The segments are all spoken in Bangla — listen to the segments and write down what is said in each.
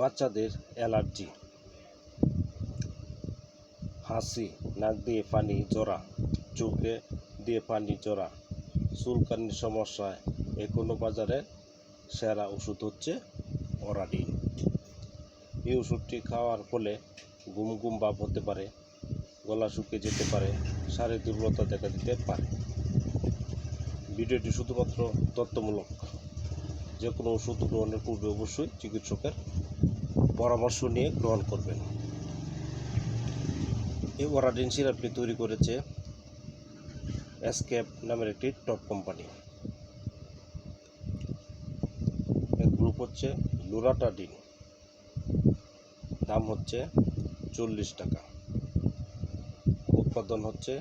বাচ্চাদের অ্যালার্জি। হাসি, নাক দিয়ে পানি জড়া চোখে দিয়ে পানি জড়া চুলকানির সমস্যায় এ কোনো বাজারে সেরা ওষুধ হচ্ছে অরাডিন। এই ওষুধটি খাওয়ার ফলে গুম গুম ভাব হতে পারে, গলা শুকিয়ে যেতে পারে, শারীরিক দুর্বলতা দেখা দিতে পারে। ভিডিওটি শুধুমাত্র তথ্যমূলক। যে কোনো ওষুধ গ্রহণের পূর্বে অবশ্যই চিকিৎসকের পরামর্শ নিয়ে গ্রহণ করবেন। এই ওরাডিন সিরাপটি তৈরি করেছে এসকেপ নামের একটি টপ কোম্পানি এর গ্রুপ হচ্ছে লুরাটাডিন দাম হচ্ছে চল্লিশ টাকা। উৎপাদন হচ্ছে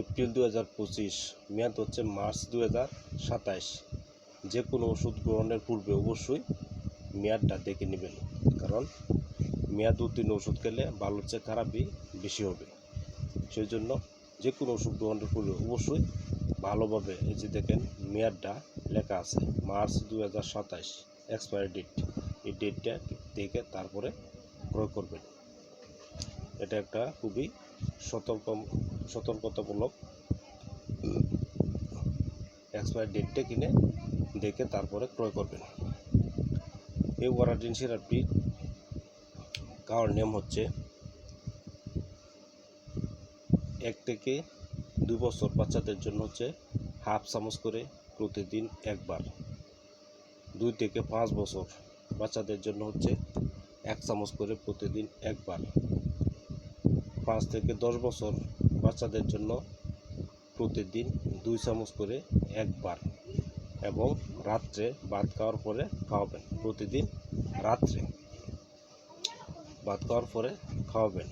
এপ্রিল দু হাজার পঁচিশ, মেয়াদ হচ্ছে মার্চ দু হাজার সাতাইশ। যে কোনো ওষুধ গ্রহণের পূর্বে অবশ্যই মেয়াদটা দেখে নেবেন, কারণ মেয়াদ উত্তীর্ণ ওষুধ খেলে ভালোর চেয়ে খারাপই বেশি হবে। সেই জন্য যে কোনো ওষুধ গ্রহণের পূর্বে অবশ্যই ভালোভাবে এই যে দেখেন মেয়াদটা লেখা আছে, মার্চ দু হাজার সাতাইশ এক্সপায়ারি ডেট এই ডেটটা দেখে তারপরে ক্রয় করবেন। এটা একটা খুবই সতর্ক সতর্কতামূলক এক্সপায়ার ডেটটা কিনে দেখে তারপরে ক্রয় করবেন। এই ওয়ারাডিন সিরাপটি খাওয়ার নিয়ম হচ্ছে এক থেকে দুই বছর বাচ্চাদের জন্য হচ্ছে হাফ চামচ করে প্রতিদিন একবার। দুই থেকে পাঁচ বছর বাচ্চাদের জন্য হচ্ছে এক চামচ করে প্রতিদিন একবার। পাঁচ থেকে দশ বছর বাচ্চাদের জন্য প্রতিদিন দুই চামচ করে একবার এবং রাত্রে ভাত খাওয়ার পরে খাওয়াবেন। প্রতিদিন রাত্রে ভাত খাওয়ার পরে খাওয়াবেন।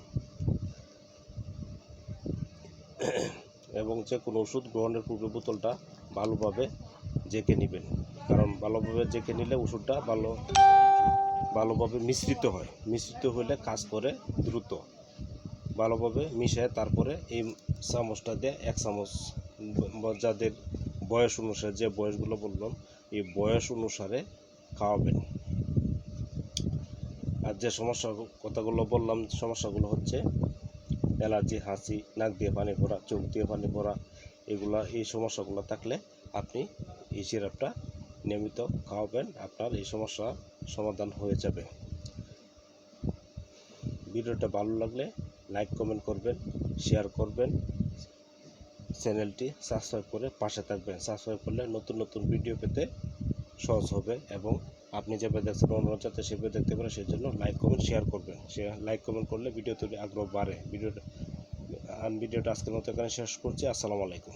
এবং যে কোনো ওষুধ গ্রহণের পূর্বে বোতলটা ভালোভাবে জেঁকে নেবেন। কারণ ভালোভাবে জেঁকে নিলে ওষুধটা ভালো, ভালোভাবে মিশ্রিত হয়। মিশ্রিত হলে কাজ করে দ্রুত। ভালোভাবে মিশে তারপরে এই চামচটা দিয়ে এক চামচ যাদের বয়স অনুসারে যে বয়সগুলো বললাম, এই বয়স অনুসারে খাওয়াবেন। আর যে সমস্যা কথাগুলো বললাম, সমস্যাগুলো হচ্ছে অ্যালার্জি, হাসি, নাক দিয়ে পানি ভরা, চোখ দিয়ে পানি ভরা, এগুলা, এই সমস্যাগুলো থাকলে আপনি এই সিরাপটা নিয়মিত খাওয়াবেন, আপনার এই সমস্যা সমাধান হয়ে যাবে। ভিডিওটা ভালো লাগলে লাইক কমেন্ট করবেন শেয়ার করবেন চ্যানেলটি সাবস্ক্রাইব করে পাশে থাকবেন। সাবস্ক্রাইব করলে নতুন নতুন ভিডিও পেতে সহজ হবে এবং আপনি যেভাবে দেখছেন, অন্য যাতে সেভাবে দেখতে পারেন, সেই জন্য লাইক কমেন্ট শেয়ার করবেন। সে লাইক কমেন্ট করলে ভিডিও তৈরি আগ্রহ বাড়ে। ভিডিওটা ভিডিওটা আজকের মতো এখানে শেষ করছি। আসসালামু আলাইকুম।